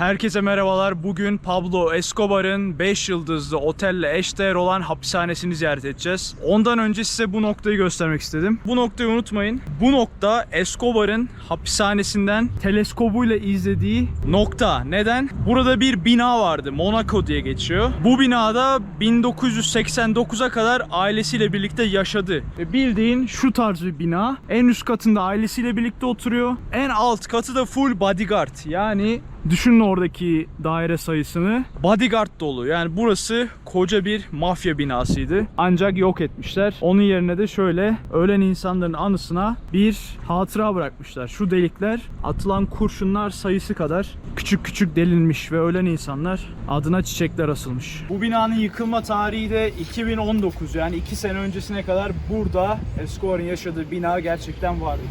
Herkese merhabalar. Bugün Pablo Escobar'ın 5 yıldızlı otelle eşdeğer olan hapishanesini ziyaret edeceğiz. Ondan önce size bu noktayı göstermek istedim. Bu noktayı unutmayın. Bu nokta Escobar'ın hapishanesinden teleskobuyla izlediği nokta. Neden? Burada bir bina vardı. Monaco diye geçiyor. Bu binada 1989'a kadar ailesiyle birlikte yaşadı. Ve bildiğin şu tarz bir bina. En üst katında ailesiyle birlikte oturuyor. En alt katı da full bodyguard. Yani Düşünün oradaki daire sayısını. Bodyguard dolu. Yani burası koca bir mafya binasıydı. Ancak yok etmişler. Onun yerine de şöyle ölen insanların anısına bir hatıra bırakmışlar. Şu delikler atılan kurşunlar sayısı kadar küçük küçük delinmiş ve ölen insanlar adına çiçekler asılmış. Bu binanın yıkılma tarihi de 2019 yani 2 sene öncesine kadar burada Escobar'ın yaşadığı bina gerçekten vardı.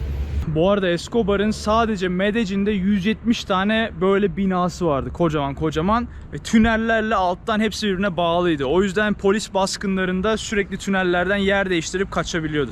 Bu arada Escobar'ın sadece Medellin'de 170 tane böyle binası vardı. Kocaman kocaman. Ve tünellerle alttan hepsi birbirine bağlıydı. O yüzden polis baskınlarında sürekli tünellerden yer değiştirip kaçabiliyordu.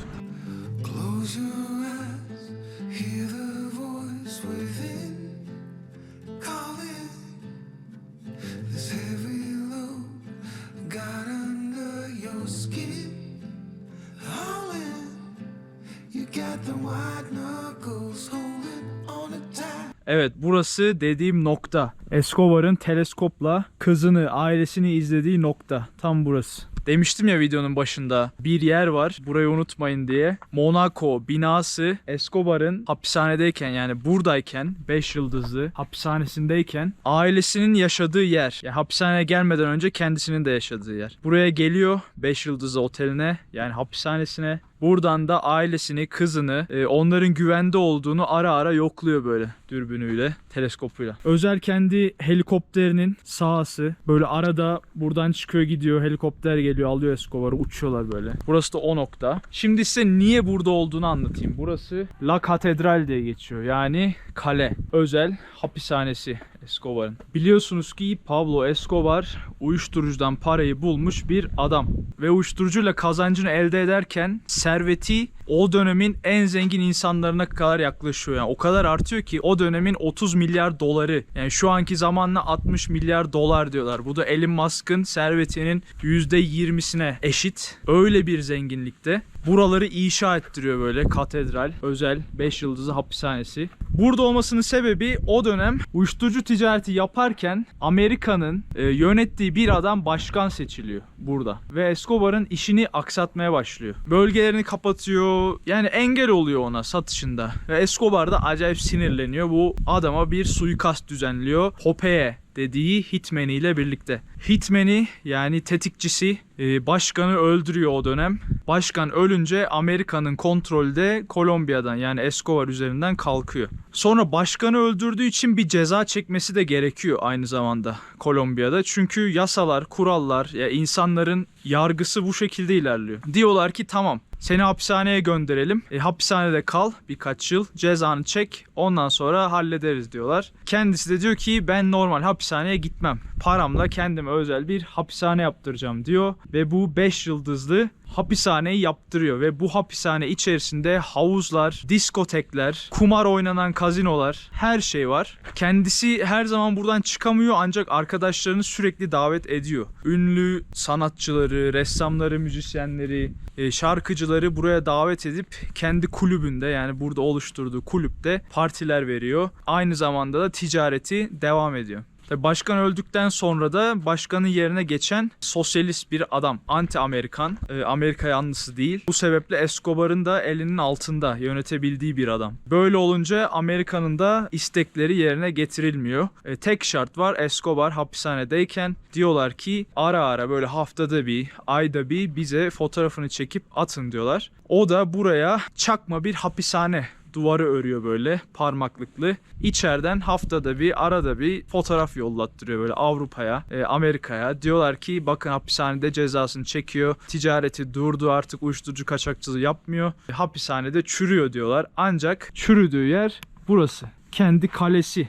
Evet burası dediğim nokta. Escobar'ın teleskopla kızını, ailesini izlediği nokta. Tam burası. Demiştim ya videonun başında bir yer var burayı unutmayın diye. Monaco binası Escobar'ın hapishanedeyken yani buradayken 5 yıldızlı hapishanesindeyken ailesinin yaşadığı yer. Yani hapishaneye gelmeden önce kendisinin de yaşadığı yer. Buraya geliyor 5 yıldızlı oteline yani hapishanesine. Buradan da ailesini, kızını, e, onların güvende olduğunu ara ara yokluyor böyle dürbünüyle, teleskopuyla. Özel kendi helikopterinin sahası. Böyle arada buradan çıkıyor gidiyor, helikopter geliyor, alıyor Escobar'ı, uçuyorlar böyle. Burası da o nokta. Şimdi size niye burada olduğunu anlatayım. Burası La Catedral diye geçiyor. Yani kale. Özel hapishanesi Escobar'ın. Biliyorsunuz ki Pablo Escobar uyuşturucudan parayı bulmuş bir adam. Ve uyuşturucuyla kazancını elde ederken serveti o dönemin en zengin insanlarına kadar yaklaşıyor. Yani o kadar artıyor ki o dönemin 30 milyar doları yani şu anki zamanla 60 milyar dolar diyorlar. Bu da Elon Musk'ın servetinin %20'sine eşit. Öyle bir zenginlikte. Buraları inşa ettiriyor böyle katedral, özel 5 yıldızlı hapishanesi. Burada olmasının sebebi o dönem uyuşturucu ticareti yaparken Amerika'nın e, yönettiği bir adam başkan seçiliyor burada. Ve Escobar'ın işini aksatmaya başlıyor. Bölgelerini kapatıyor. Yani engel oluyor ona satışında. Ve Escobar da acayip sinirleniyor. Bu adama bir suikast düzenliyor. Popeye dediği Hitman'i ile birlikte. Hitman'i yani tetikçisi e, başkanı öldürüyor o dönem. Başkan ölünce Amerika'nın kontrolde Kolombiya'dan yani Escobar üzerinden kalkıyor. Sonra başkanı öldürdüğü için bir ceza çekmesi de gerekiyor aynı zamanda Kolombiya'da. Çünkü yasalar, kurallar, ya insanların yargısı bu şekilde ilerliyor. Diyorlar ki tamam seni hapishaneye gönderelim. E, hapishanede kal birkaç yıl. Cezanı çek. Ondan sonra hallederiz diyorlar. Kendisi de diyor ki ben normal hapishaneye gitmem. Paramla kendime özel bir hapishane yaptıracağım diyor. Ve bu 5 yıldızlı hapishaneyi yaptırıyor ve bu hapishane içerisinde havuzlar, diskotekler, kumar oynanan kazinolar, her şey var. Kendisi her zaman buradan çıkamıyor ancak arkadaşlarını sürekli davet ediyor. Ünlü sanatçıları, ressamları, müzisyenleri, e, şarkıcıları buraya davet edip kendi kulübünde yani burada oluşturduğu kulüpte partiler veriyor. Aynı zamanda da ticareti devam ediyor. Tabii başkan öldükten sonra da başkanın yerine geçen sosyalist bir adam. Anti-Amerikan. e, Amerika yanlısı değil. Bu sebeple Escobar'ın da elinin altında yönetebildiği bir adam. Böyle olunca Amerika'nın da istekleri yerine getirilmiyor. E, tek şart var Escobar hapishanedeyken diyorlar ki ara ara böyle haftada bir, ayda bir bize fotoğrafını çekip atın diyorlar. O da buraya çakma bir hapishane duvarı örüyor böyle parmaklıklı. İçeriden haftada bir arada bir fotoğraf yollattırıyor böyle Avrupa'ya, e, Amerika'ya. Diyorlar ki bakın hapishanede cezasını çekiyor. Ticareti durdu artık uyuşturucu kaçakçılığı yapmıyor. E, hapishanede çürüyor diyorlar. Ancak çürüdüğü yer burası. Kendi kalesi.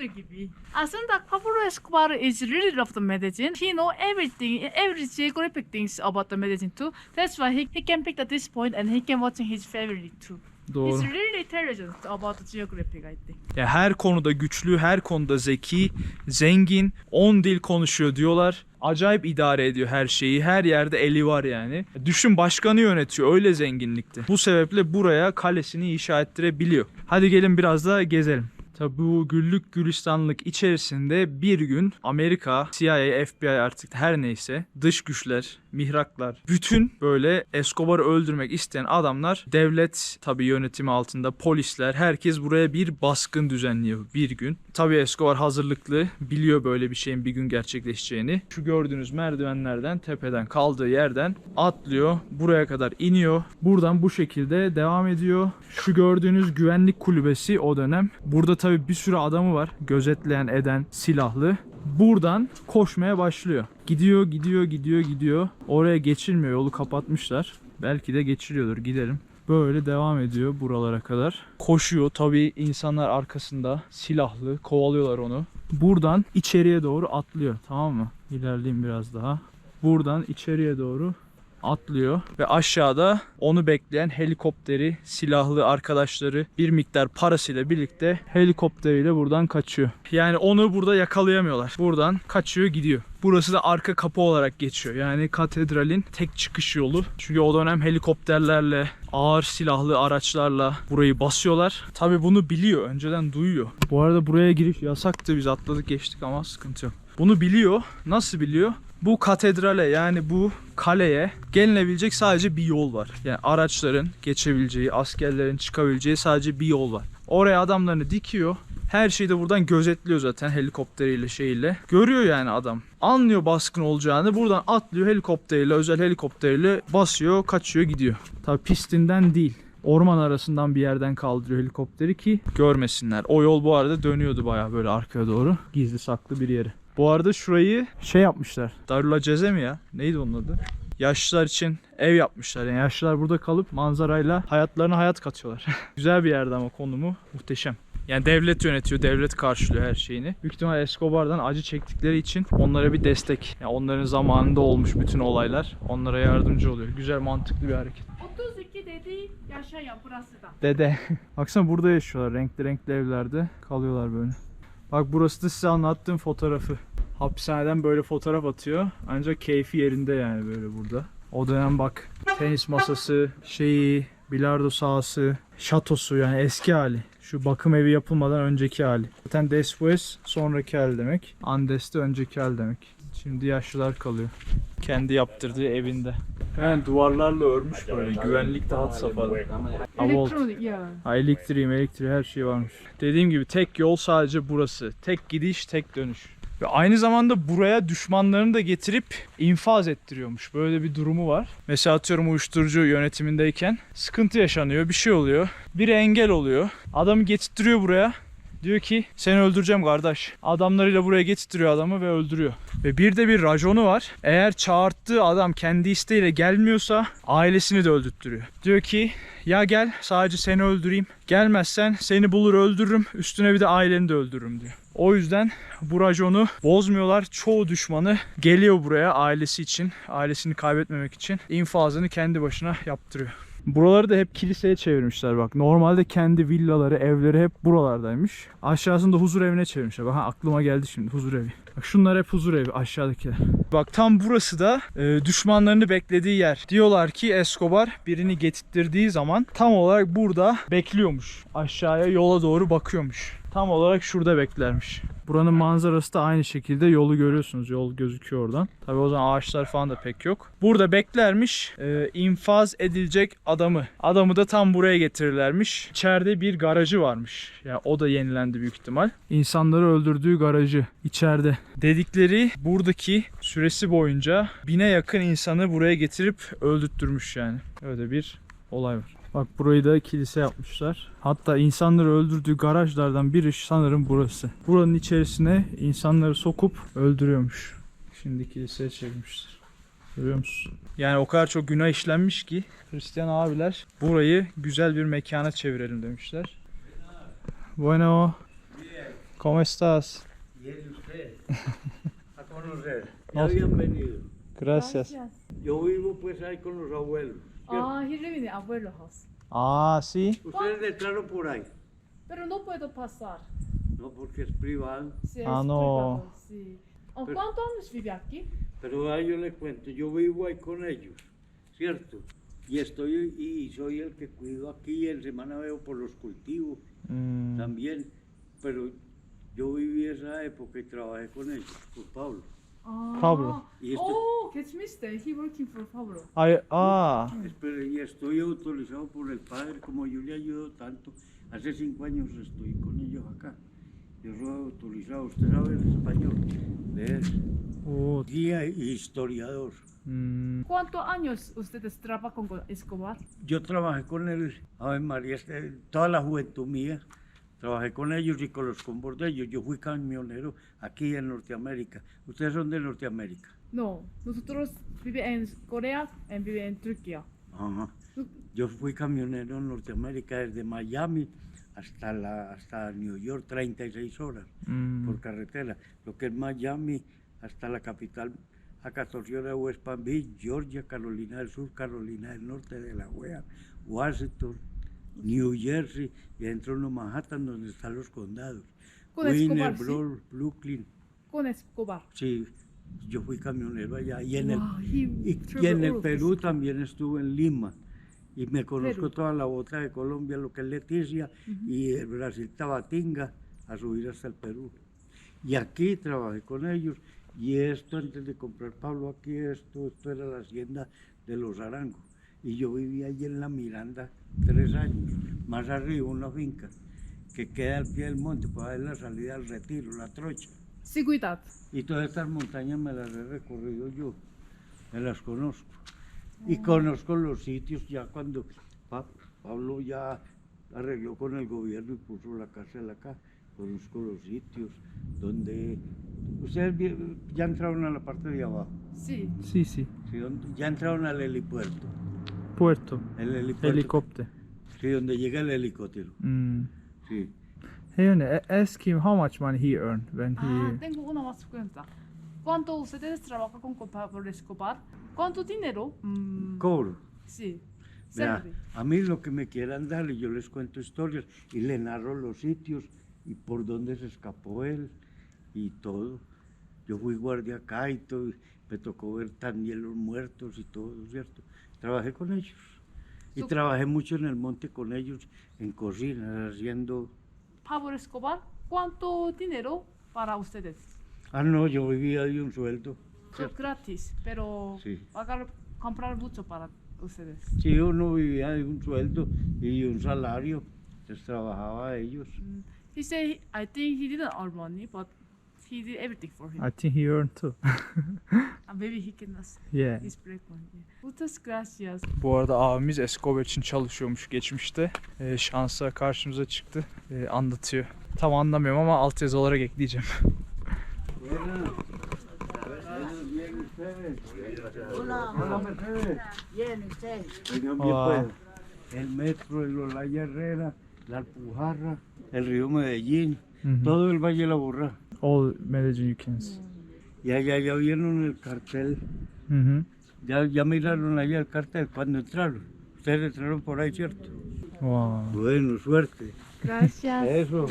Gibi. Aslında Pablo Escobar is really love the Medellin. He know everything, every geographic things about the Medellin too. That's why he, he can pick at this point and he can watching his family too. Doğru. He's really intelligent about geography, I think. Ya her konuda güçlü, her konuda zeki, zengin, 10 dil konuşuyor diyorlar. Acayip idare ediyor her şeyi. Her yerde eli var yani. Düşün başkanı yönetiyor. Öyle zenginlikte. Bu sebeple buraya kalesini inşa ettirebiliyor. Hadi gelin biraz da gezelim. Tabi bu güllük gülistanlık içerisinde bir gün Amerika, CIA, FBI artık her neyse dış güçler, mihraklar, bütün böyle Escobar'ı öldürmek isteyen adamlar devlet tabi yönetimi altında polisler herkes buraya bir baskın düzenliyor bir gün. Tabi Escobar hazırlıklı biliyor böyle bir şeyin bir gün gerçekleşeceğini. Şu gördüğünüz merdivenlerden tepeden kaldığı yerden atlıyor buraya kadar iniyor. Buradan bu şekilde devam ediyor. Şu gördüğünüz güvenlik kulübesi o dönem. Burada tabi bir sürü adamı var gözetleyen eden silahlı. Buradan koşmaya başlıyor. Gidiyor, gidiyor, gidiyor, gidiyor. Oraya geçilmiyor. Yolu kapatmışlar. Belki de geçiliyordur. Gidelim. Böyle devam ediyor buralara kadar. Koşuyor. Tabii insanlar arkasında silahlı kovalıyorlar onu. Buradan içeriye doğru atlıyor. Tamam mı? İlerleyeyim biraz daha. Buradan içeriye doğru atlıyor ve aşağıda onu bekleyen helikopteri, silahlı arkadaşları bir miktar parasıyla birlikte helikopteriyle buradan kaçıyor. Yani onu burada yakalayamıyorlar. Buradan kaçıyor gidiyor. Burası da arka kapı olarak geçiyor. Yani katedralin tek çıkış yolu. Çünkü o dönem helikopterlerle, ağır silahlı araçlarla burayı basıyorlar. Tabi bunu biliyor. Önceden duyuyor. Bu arada buraya giriş yasaktı. Biz atladık geçtik ama sıkıntı yok. Bunu biliyor. Nasıl biliyor? Bu katedrale yani bu kaleye gelinebilecek sadece bir yol var. Yani araçların geçebileceği, askerlerin çıkabileceği sadece bir yol var. Oraya adamlarını dikiyor. Her şeyi de buradan gözetliyor zaten helikopteriyle şeyle. Görüyor yani adam. Anlıyor baskın olacağını. Buradan atlıyor helikopteriyle, özel helikopteriyle basıyor, kaçıyor, gidiyor. Tabi pistinden değil. Orman arasından bir yerden kaldırıyor helikopteri ki görmesinler. O yol bu arada dönüyordu baya böyle arkaya doğru. Gizli saklı bir yere. Bu arada şurayı şey yapmışlar. Darül Ceze mi ya? Neydi onun adı? Yaşlılar için ev yapmışlar. Yani yaşlılar burada kalıp manzarayla hayatlarına hayat katıyorlar. Güzel bir yerde ama konumu muhteşem. Yani devlet yönetiyor, devlet karşılıyor her şeyini. Büyük ihtimal Escobar'dan acı çektikleri için onlara bir destek. Yani onların zamanında olmuş bütün olaylar onlara yardımcı oluyor. Güzel, mantıklı bir hareket. 32 dedi yaşayan burası da. Dede. Baksana burada yaşıyorlar. Renkli renkli evlerde kalıyorlar böyle. Bak burası da size anlattığım fotoğrafı. Hapishaneden böyle fotoğraf atıyor. Ancak keyfi yerinde yani böyle burada. O dönem bak tenis masası, şeyi, bilardo sahası, şatosu yani eski hali. Şu bakım evi yapılmadan önceki hali. Zaten después sonraki hali demek. Andes de önceki hali demek. Şimdi yaşlılar kalıyor. Kendi yaptırdığı evinde. Yani duvarlarla örmüş böyle. Güvenlik de had safhada. Ya. Ha, elektriği, elektriği her şey varmış. Dediğim gibi tek yol sadece burası. Tek gidiş, tek dönüş. Ve aynı zamanda buraya düşmanlarını da getirip infaz ettiriyormuş. Böyle bir durumu var. Mesela atıyorum uyuşturucu yönetimindeyken sıkıntı yaşanıyor, bir şey oluyor. Biri engel oluyor. Adamı getirtiyor buraya. Diyor ki seni öldüreceğim kardeş. Adamlarıyla buraya getirtiyor adamı ve öldürüyor. Ve bir de bir raconu var. Eğer çağırttığı adam kendi isteğiyle gelmiyorsa ailesini de öldürttürüyor. Diyor ki ya gel sadece seni öldüreyim. Gelmezsen seni bulur öldürürüm. Üstüne bir de aileni de öldürürüm diyor. O yüzden bu raconu bozmuyorlar. Çoğu düşmanı geliyor buraya ailesi için, ailesini kaybetmemek için infazını kendi başına yaptırıyor. Buraları da hep kiliseye çevirmişler bak. Normalde kendi villaları, evleri hep buralardaymış. Aşağısında huzur evine çevirmişler. Bak ha, aklıma geldi şimdi huzur evi. Bak şunlar hep huzur evi aşağıdakiler. Bak tam burası da e, düşmanlarını beklediği yer. Diyorlar ki Escobar birini getirttirdiği zaman tam olarak burada bekliyormuş. Aşağıya yola doğru bakıyormuş. Tam olarak şurada beklermiş. Buranın manzarası da aynı şekilde yolu görüyorsunuz. Yol gözüküyor oradan. Tabi o zaman ağaçlar falan da pek yok. Burada beklermiş e, infaz edilecek adamı. Adamı da tam buraya getirirlermiş. İçeride bir garajı varmış. Yani o da yenilendi büyük ihtimal. İnsanları öldürdüğü garajı içeride. Dedikleri buradaki süresi boyunca bine yakın insanı buraya getirip öldürtmüş yani. Öyle bir olay var. Bak burayı da kilise yapmışlar. Hatta insanları öldürdüğü garajlardan biri sanırım burası. Buranın içerisine insanları sokup öldürüyormuş. Şimdi kiliseye çevirmişler. Görüyor musun? Yani o kadar çok günah işlenmiş ki Hristiyan abiler burayı güzel bir mekana çevirelim demişler. Bueno. ¿Cómo estás? Gracias. Yo vivo pues ahí con los abuelos. 아, he live in abuelo house. Ah, sí. Ustedes entraron por ahí. Pero no puedo pasar. No, porque es privado. Sí, Ah, es no. privado, sí. Pero- ¿Cuántos años vive aquí? Pero ahí yo les cuento, yo vivo ahí con ellos, ¿cierto? Y estoy y soy el que cuido aquí, en semana veo por los cultivos Hmm. también, pero yo viví esa época y trabajé con ellos, con Pablo. Ah. Pablo. Y esto- Oh, geçmişte. He working for Pablo. Ay, ah. Espera, y estoy autorizado por el padre, como yo le ayudo tanto. Hace cinco años estoy con ellos acá. Yo soy autorizado, usted sabe el español, leer, Oh, guía e historiador. hmm. ¿Cuántos años ustedes trabajan con Escobar? Yo trabajé con él, Ave María, este, toda la juventud mía, trabajé con ellos y con los combos de ellos. Yo fui camionero aquí en Norteamérica. Ustedes son de Norteamérica. No, nosotros vivimos en Corea y vivimos en Turquía. Ajá. Yo fui camionero en Norteamérica desde Miami hasta, la, hasta New York, 36 horas Hmm. por carretera. Lo que es Miami hasta la capital a 14 horas de West Palm Beach, Georgia, Carolina del Sur, Carolina del Norte, de la UEA, Washington, New Jersey y dentro de Manhattan donde están los condados. Con Winner, Escobar, Brooklyn. Con Escobar. Sí, yo fui camionero allá y en el Wow, y, en el Perú también estuve en Lima y me conozco Perú. toda la bota de Colombia, lo que es Leticia y el Brasil Tabatinga a subir hasta el Perú. Y aquí trabajé con ellos y esto antes de comprar Pablo aquí, esto, esto era la hacienda de los Arangos y yo vivía allí en la Miranda tres años, más arriba una finca que queda al pie del monte, para ver la salida al retiro, la trocha. Seguridad. Y todas estas montañas me las he recorrido yo, me las conozco. Y conozco los sitios ya cuando Pa- Pablo ya arregló con el gobierno y puso la cárcel acá. Conozco los sitios donde... Ustedes ya entraron a la parte de abajo, Sí. Sí, sí. ¿sí? Ya entraron al helipuerto. Puerto. El helipuerto. Helicóptero. Sí, donde llega el helicóptero. Hmm. Sí. Hey, a- ask him how much money he earned when Ah, he. tengo una más pregunta. ¿Cuánto ustedes trabajan con Pablo Escobar? ¿Cuánto dinero? Mm, Cobro. sí. Vea, a mí lo que me quieran dar y yo les cuento historias y le narro los sitios y por dónde se escapó él y todo. Yo fui guardia acá y todo, y me tocó ver también los muertos y todo, ¿cierto? Trabajé con ellos. Y trabajé mucho en el monte con ellos, en cocinas, haciendo... Pablo Escobar, ¿cuánto dinero para ustedes? Ah, no, yo vivía de un sueldo. So, gratis, pero Sí. pagar, comprar mucho para ustedes. Sí, uno vivía de un sueldo y un salario, les trabajaba a ellos. Mm, he said, I think he didn't earn money, but he did everything for him. I think he earned too. Maybe he can us yeah. his break money. Muchas gracias. Bu arada abimiz Escobar için çalışıyormuş geçmişte. Ee, şansa karşımıza çıktı. Ee, anlatıyor. Tam anlamıyorum ama altyazı olarak ekleyeceğim. Hola. Hola, Mercedes. Bien, usted. Oigan bien, Hola. pues, el metro, el Olaya Herrera, la Alpujarra, el río Medellín, Hı hı. todo el Valle de la Burra. All Medellin you can see. Y allá ya vieron el cartel, Hı hı. ya, ya miraron allá el cartel cuando entraron. Ustedes entraron por ahí, ¿cierto? Wow. Bueno, suerte. Gracias. Eso.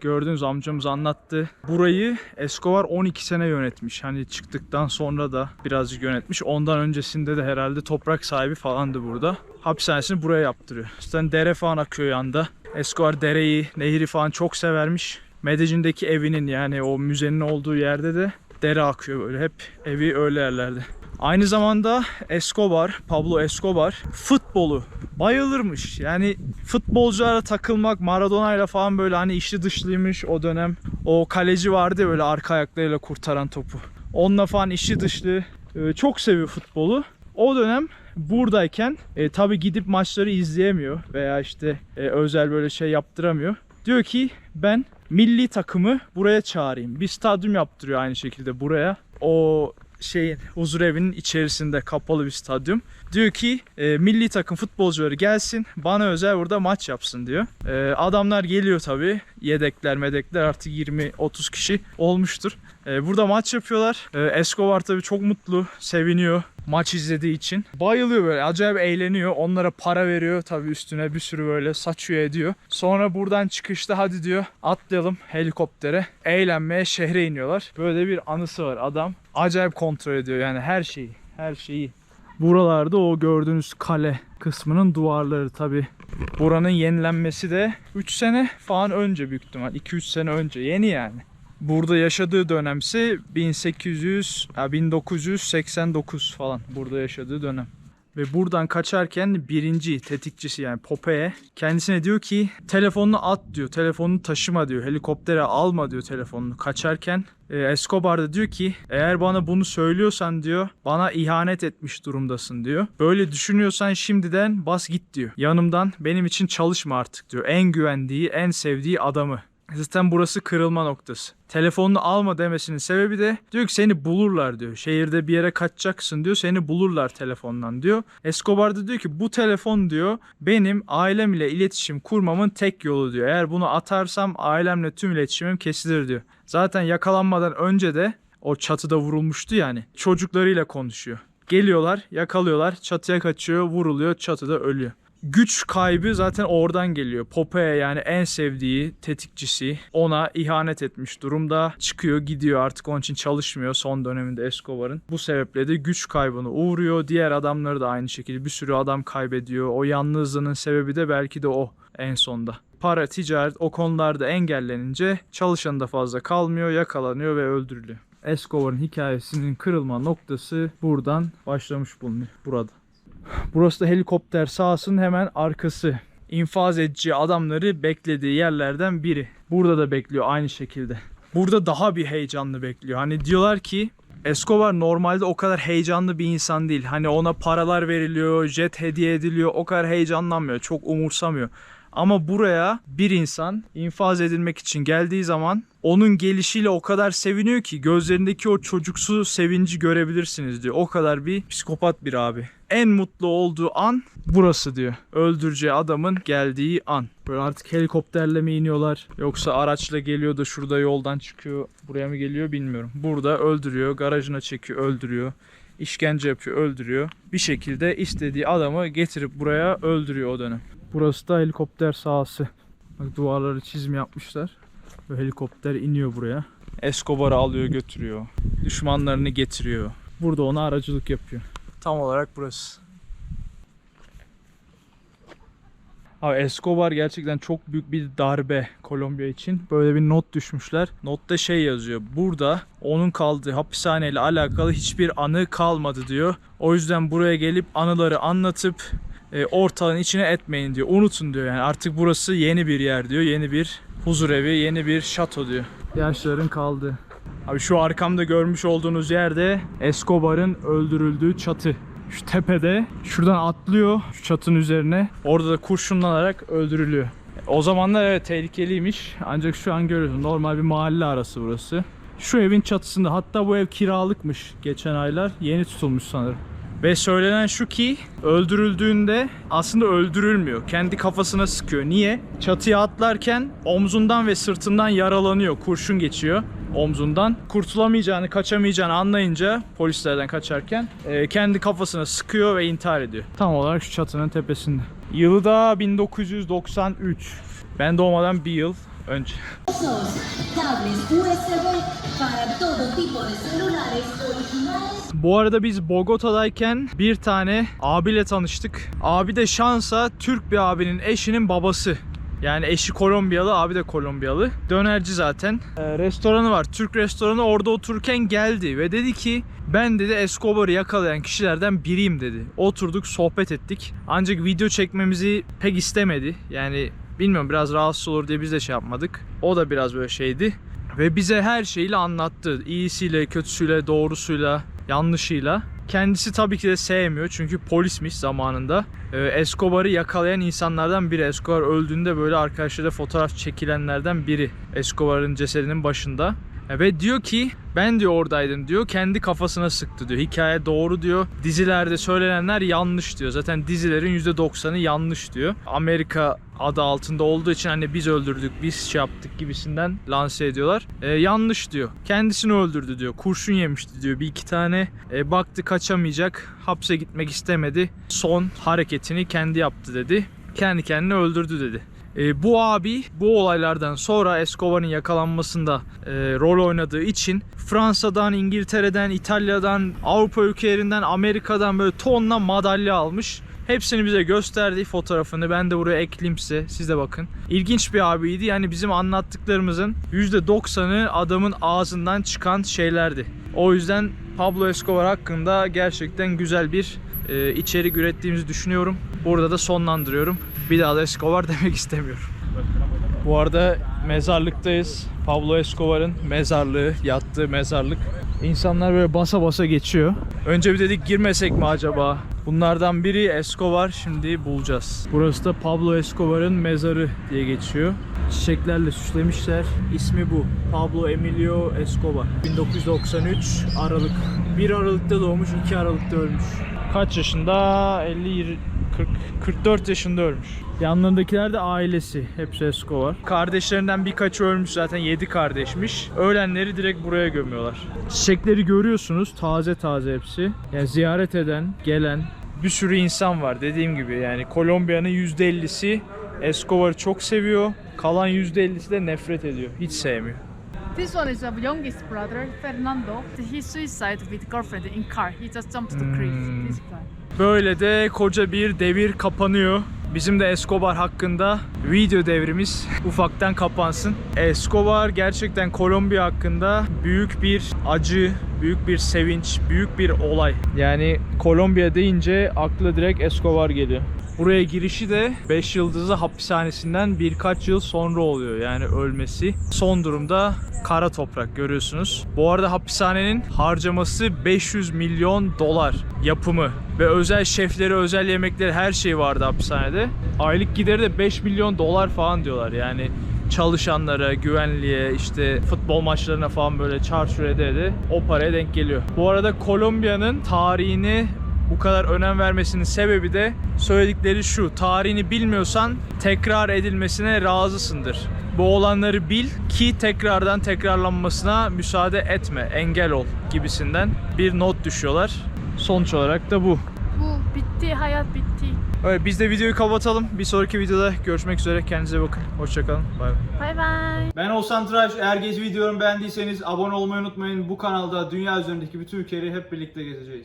Gördüğünüz amcamız anlattı. Burayı Escobar 12 sene yönetmiş. Hani çıktıktan sonra da birazcık yönetmiş. Ondan öncesinde de herhalde toprak sahibi falandı burada. Hapishanesini buraya yaptırıyor. Zaten dere falan akıyor yanda. Escobar dereyi, nehri falan çok severmiş. Medellin'deki evinin yani o müzenin olduğu yerde de dere akıyor böyle. Hep evi öyle yerlerde. Aynı zamanda Escobar, Pablo Escobar futbolu bayılırmış. Yani futbolculara takılmak, Maradona'yla falan böyle hani içli dışlıymış o dönem. O kaleci vardı böyle arka ayaklarıyla kurtaran topu. Onunla falan içli dışlı. Ee, Çok seviyor futbolu. O dönem buradayken e, tabi gidip maçları izleyemiyor veya işte e, özel böyle şey yaptıramıyor. Diyor ki ben milli takımı buraya çağırayım. Bir stadyum yaptırıyor aynı şekilde buraya. O şeyin huzur evinin içerisinde kapalı bir stadyum. Diyor ki e, milli takım futbolcuları gelsin bana özel burada maç yapsın diyor. E, adamlar geliyor tabi yedekler medekler artık 20-30 kişi olmuştur. E, burada maç yapıyorlar. E, Escobar tabi çok mutlu seviniyor. Maç izlediği için. Bayılıyor böyle acayip eğleniyor. Onlara para veriyor tabii üstüne bir sürü böyle saçıyor ediyor. Sonra buradan çıkışta hadi diyor atlayalım helikoptere. Eğlenmeye şehre iniyorlar. Böyle bir anısı var adam. Acayip kontrol ediyor yani her şeyi. Her şeyi. Buralarda o gördüğünüz kale kısmının duvarları tabi. Buranın yenilenmesi de 3 sene falan önce büyük ihtimal. 2-3 sene önce. Yeni yani. Burada yaşadığı dönemsi 1800, ha, 1989 falan burada yaşadığı dönem. Ve buradan kaçarken birinci tetikçisi yani Popeye kendisine diyor ki telefonunu at diyor. Telefonunu taşıma diyor. Helikoptere alma diyor telefonunu. Kaçarken e, Escobar da diyor ki eğer bana bunu söylüyorsan diyor bana ihanet etmiş durumdasın diyor. Böyle düşünüyorsan şimdiden bas git diyor. Yanımdan benim için çalışma artık diyor. En güvendiği, en sevdiği adamı. Zaten burası kırılma noktası. Telefonunu alma demesinin sebebi de diyor ki seni bulurlar diyor. Şehirde bir yere kaçacaksın diyor. Seni bulurlar telefondan diyor. Escobar da diyor ki bu telefon diyor benim ailem ile iletişim kurmamın tek yolu diyor. Eğer bunu atarsam ailemle tüm iletişimim kesilir diyor. Zaten yakalanmadan önce de o çatıda vurulmuştu yani. Çocuklarıyla konuşuyor. Geliyorlar, yakalıyorlar, çatıya kaçıyor, vuruluyor, çatıda ölüyor güç kaybı zaten oradan geliyor. Popeye yani en sevdiği tetikçisi ona ihanet etmiş durumda. Çıkıyor gidiyor artık onun için çalışmıyor son döneminde Escobar'ın. Bu sebeple de güç kaybına uğruyor. Diğer adamları da aynı şekilde bir sürü adam kaybediyor. O yalnızlığının sebebi de belki de o en sonda. Para, ticaret o konularda engellenince çalışan da fazla kalmıyor, yakalanıyor ve öldürülüyor. Escobar'ın hikayesinin kırılma noktası buradan başlamış bulunuyor. Burada. Burası da helikopter sahasının hemen arkası. İnfaz edici adamları beklediği yerlerden biri. Burada da bekliyor aynı şekilde. Burada daha bir heyecanlı bekliyor. Hani diyorlar ki Escobar normalde o kadar heyecanlı bir insan değil. Hani ona paralar veriliyor, jet hediye ediliyor. O kadar heyecanlanmıyor. Çok umursamıyor. Ama buraya bir insan infaz edilmek için geldiği zaman onun gelişiyle o kadar seviniyor ki gözlerindeki o çocuksu sevinci görebilirsiniz diyor. O kadar bir psikopat bir abi. En mutlu olduğu an burası diyor. Öldüreceği adamın geldiği an. Böyle artık helikopterle mi iniyorlar yoksa araçla geliyor da şurada yoldan çıkıyor buraya mı geliyor bilmiyorum. Burada öldürüyor, garajına çekiyor, öldürüyor. işkence yapıyor, öldürüyor. Bir şekilde istediği adamı getirip buraya öldürüyor o dönem. Burası da helikopter sahası. Bak duvarları çizim yapmışlar. Ve helikopter iniyor buraya. Escobar'ı alıyor götürüyor. Düşmanlarını getiriyor. Burada ona aracılık yapıyor. Tam olarak burası. Abi Escobar gerçekten çok büyük bir darbe Kolombiya için. Böyle bir not düşmüşler. Notta şey yazıyor. Burada onun kaldığı hapishaneyle alakalı hiçbir anı kalmadı diyor. O yüzden buraya gelip anıları anlatıp e, ortalığın içine etmeyin diyor. Unutun diyor yani. Artık burası yeni bir yer diyor. Yeni bir huzur evi, yeni bir şato diyor. Yaşların kaldı. Abi şu arkamda görmüş olduğunuz yerde Escobar'ın öldürüldüğü çatı. Şu tepede şuradan atlıyor şu çatının üzerine. Orada da kurşunlanarak öldürülüyor. O zamanlar evet tehlikeliymiş. Ancak şu an görüyorsun normal bir mahalle arası burası. Şu evin çatısında hatta bu ev kiralıkmış geçen aylar. Yeni tutulmuş sanırım. Ve söylenen şu ki öldürüldüğünde aslında öldürülmüyor. Kendi kafasına sıkıyor. Niye? Çatıya atlarken omzundan ve sırtından yaralanıyor. Kurşun geçiyor omzundan. Kurtulamayacağını, kaçamayacağını anlayınca polislerden kaçarken e, kendi kafasına sıkıyor ve intihar ediyor. Tam olarak şu çatının tepesinde. Yılı da 1993. Ben doğmadan bir yıl önce. Bu arada biz Bogota'dayken bir tane abiyle tanıştık. Abi de şansa Türk bir abinin eşinin babası. Yani eşi Kolombiyalı, abi de Kolombiyalı. Dönerci zaten. Ee, restoranı var. Türk restoranı orada otururken geldi ve dedi ki ben dedi Escobar'ı yakalayan kişilerden biriyim dedi. Oturduk sohbet ettik. Ancak video çekmemizi pek istemedi. Yani bilmiyorum biraz rahatsız olur diye biz de şey yapmadık. O da biraz böyle şeydi. Ve bize her şeyiyle anlattı. İyisiyle, kötüsüyle, doğrusuyla, yanlışıyla. Kendisi tabii ki de sevmiyor çünkü polismiş zamanında. Ee, Escobar'ı yakalayan insanlardan biri. Escobar öldüğünde böyle arkadaşlarıyla fotoğraf çekilenlerden biri. Escobar'ın cesedinin başında. Ve diyor ki ben diyor oradaydım diyor kendi kafasına sıktı diyor. Hikaye doğru diyor. Dizilerde söylenenler yanlış diyor. Zaten dizilerin %90'ı yanlış diyor. Amerika adı altında olduğu için hani biz öldürdük, biz şey yaptık gibisinden lanse ediyorlar. E, yanlış diyor. Kendisini öldürdü diyor. Kurşun yemişti diyor bir iki tane. E, baktı kaçamayacak. Hapse gitmek istemedi. Son hareketini kendi yaptı dedi. Kendi kendini öldürdü dedi. E, bu abi bu olaylardan sonra Escobar'ın yakalanmasında e, rol oynadığı için Fransa'dan, İngiltere'den, İtalya'dan, Avrupa ülkelerinden, Amerika'dan böyle tonla madalya almış. Hepsini bize gösterdi fotoğrafını. Ben de buraya ekleyeyim size. Siz de bakın. İlginç bir abiydi. Yani bizim anlattıklarımızın %90'ı adamın ağzından çıkan şeylerdi. O yüzden Pablo Escobar hakkında gerçekten güzel bir e, içerik ürettiğimizi düşünüyorum. Burada da sonlandırıyorum. Bir daha da Escobar demek istemiyorum. Bu arada mezarlıktayız. Pablo Escobar'ın mezarlığı, yattığı mezarlık. İnsanlar böyle basa basa geçiyor. Önce bir dedik girmesek mi acaba? Bunlardan biri Escobar şimdi bulacağız. Burası da Pablo Escobar'ın mezarı diye geçiyor. Çiçeklerle süslemişler. İsmi bu. Pablo Emilio Escobar. 1993 Aralık. 1 Aralık'ta doğmuş, 2 Aralık'ta ölmüş. Kaç yaşında? 50 20, 40 44 yaşında ölmüş. Yanlarındakiler de ailesi. Hepsi Escobar. Kardeşlerinden birkaçı ölmüş zaten 7 kardeşmiş. Ölenleri direkt buraya gömüyorlar. Çiçekleri görüyorsunuz. Taze taze hepsi. Yani ziyaret eden, gelen bir sürü insan var dediğim gibi. Yani Kolombiya'nın %50'si Escobar'ı çok seviyor. Kalan %50'si de nefret ediyor. Hiç sevmiyor. This one is youngest brother, Fernando. He suicide with girlfriend in car. He just jumped to cliff. Hmm. This guy. Böyle de koca bir devir kapanıyor. Bizim de Escobar hakkında video devrimiz ufaktan kapansın. Escobar gerçekten Kolombiya hakkında büyük bir acı, büyük bir sevinç, büyük bir olay. Yani Kolombiya deyince akla direkt Escobar geliyor. Buraya girişi de 5 yıldızlı hapishanesinden birkaç yıl sonra oluyor yani ölmesi. Son durumda kara toprak görüyorsunuz. Bu arada hapishanenin harcaması 500 milyon dolar yapımı ve özel şefleri, özel yemekleri her şey vardı hapishanede. Aylık gideri de 5 milyon dolar falan diyorlar yani çalışanlara, güvenliğe, işte futbol maçlarına falan böyle çarşur ede ede o paraya denk geliyor. Bu arada Kolombiya'nın tarihini bu kadar önem vermesinin sebebi de söyledikleri şu. Tarihini bilmiyorsan tekrar edilmesine razısındır. Bu olanları bil ki tekrardan tekrarlanmasına müsaade etme, engel ol gibisinden bir not düşüyorlar. Sonuç olarak da bu. Bu bitti, hayat bitti. Evet biz de videoyu kapatalım. Bir sonraki videoda görüşmek üzere. Kendinize bakın. Hoşçakalın. Bay bay. Bye bye. Ben Oğuzhan Tıraş. Eğer gezi videomu beğendiyseniz abone olmayı unutmayın. Bu kanalda dünya üzerindeki bütün ülkeleri hep birlikte gezeceğiz.